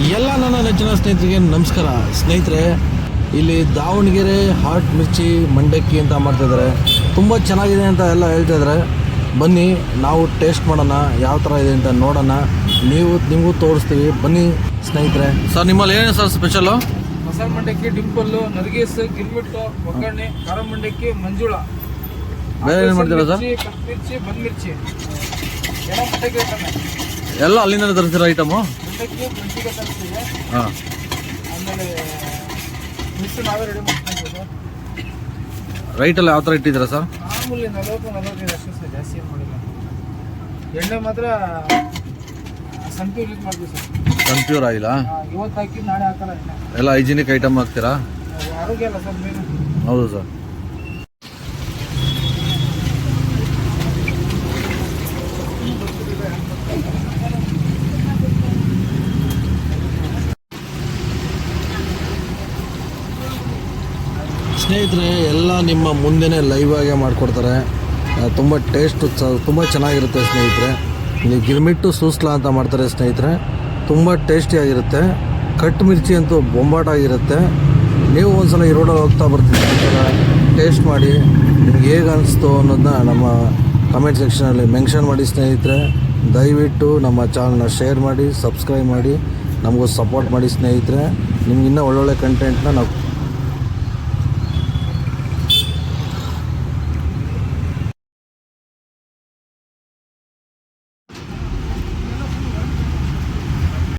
ಎಲ್ಲ ನನ್ನ ನೆಚ್ಚಿನ ಸ್ನೇಹಿತರಿಗೆ ನಮಸ್ಕಾರ. ಸ್ನೇಹಿತರೆ ಇಲ್ಲಿ ದಾವಣಗೆರೆ ಹಾಟ್ ಮಿರ್ಚಿ ಮಂಡಕ್ಕಿ ಅಂತ ಮಾಡ್ತಾ ಇದ್ದಾರೆ. ತುಂಬ ಚೆನ್ನಾಗಿದೆ ಅಂತ ಎಲ್ಲ ಹೇಳ್ತಾ ಇದ್ದಾರೆ. ಬನ್ನಿ ನಾವು ಟೇಸ್ಟ್ ಮಾಡೋಣ ಯಾವ ಥರ ಇದೆ ಅಂತ ನೋಡೋಣ. ನೀವು ನಿಮಗೂ ತೋರಿಸ್ತೀವಿ. ಬನ್ನಿ ಸ್ನೇಹಿತರೆ. ಸರ್ ನಿಮ್ಮಲ್ಲಿ ಏನು ಸರ್ ಸ್ಪೆಷಲು ಮಸಾಲ ಮಂಡಕ್ಕಿ ಡಿಂಪಲ್ಲು ನರ್ಗೀಸ್ ಗಿರ್ಮಿಟ್ಟು ಒಗ್ಗರಣೆ ಖಾರ ಮಂಡಕ್ಕಿ ಮಂಜುಳ. ಬೇರೆ ಏನು ಮಾಡ್ತೀರಾ ಸರ್? ಮಿರ್ಚಿ ಬಂದ್ ಮಿರ್ಚಿ ಎಲ್ಲ ಅಲ್ಲಿಂದ ತರಿಸಿರೋ ಐಟಮು ಮಂಡಕ್ಕಿ ಅಲ್ಲಿ ತರಿಸ್ತೀವಿ ಹಾಂ. ಆಮೇಲೆ ಮಿಕ್ಸ್ ನಾವೇ ರೆಡಿ ಮಾಡ್ಕೊಂಡಿದ್ದು. ರೈಟಲ್ಲಿ ಯಾವ ಥರ ಇಟ್ಟಿದ್ದೀರಾ ಸರ್? ಮಾಮೂಲಿ ನಲವತ್ತು ನಲವತ್ತೈದು ಅಷ್ಟೇ ಸರ್ ಜಾಸ್ತಿ ಏನು ಮಾಡಿಲ್ಲ. ಎಣ್ಣೆ ಮಾತ್ರ ಸನ್ಪ್ಯೂರ್ ಯೂಸ್ ಮಾಡ್ತೀವಿ ಸರ್. ಕನ್ಫ್ಯೂರ್ ಆಯಿಲ್ಲ ಇವತ್ತು ಹಾಕಿ ನಾಳೆ ಹಾಕಲ್ಲ ಎಲ್ಲ ಹೈಜಿನಿಕ್ ಐಟಮ್ ಹಾಕ್ತೀರಾ? ಆರೋಗ್ಯ ಅಲ್ಲ ಸರ್ ಮೇನು. ಹೌದು ಸರ್. ಸ್ನೇಹಿತರೆ, ಎಲ್ಲ ನಿಮ್ಮ ಮುಂದೆನೇ ಲೈವ್ ಆಗೇ ಮಾಡಿಕೊಡ್ತಾರೆ. ತುಂಬ ಟೇಸ್ಟು ತುಂಬ ಚೆನ್ನಾಗಿರುತ್ತೆ ಸ್ನೇಹಿತರೆ. ನೀವು ಗಿರ್ಮಿಟ್ಟು ಸೂಸ್ಲಾ ಅಂತ ಮಾಡ್ತಾರೆ ಸ್ನೇಹಿತರೆ. ತುಂಬ ಟೇಸ್ಟಿಯಾಗಿರುತ್ತೆ ಕಟ್ ಮಿರ್ಚಿ ಅಂತೂ ಬೊಂಬಾಟಾಗಿರುತ್ತೆ ನೀವು ಒಂದ್ಸಲ ಈ ರೋಡಲ್ಲಿ ಹೋಗ್ತಾ ಬರ್ತೀರ ಟೇಸ್ಟ್ ಮಾಡಿ. ನಿಮ್ಗೆ ಹೇಗೆ ಅನಿಸ್ತು ಅನ್ನೋದನ್ನ ನಮ್ಮ ಕಮೆಂಟ್ ಸೆಕ್ಷನಲ್ಲಿ ಮೆನ್ಷನ್ ಮಾಡಿ ಸ್ನೇಹಿತರೆ. ದಯವಿಟ್ಟು ನಮ್ಮ ಚಾನಲ್ನ ಶೇರ್ ಮಾಡಿ ಸಬ್ಸ್ಕ್ರೈಬ್ ಮಾಡಿ. ನಮಗೂ ಸಪೋರ್ಟ್ ಮಾಡಿ ಸ್ನೇಹಿತರೆ. ನಿಮ್ಗೆ ಇನ್ನೂ ಒಳ್ಳೊಳ್ಳೆ ಕಂಟೆಂಟ್ನ ನಾವು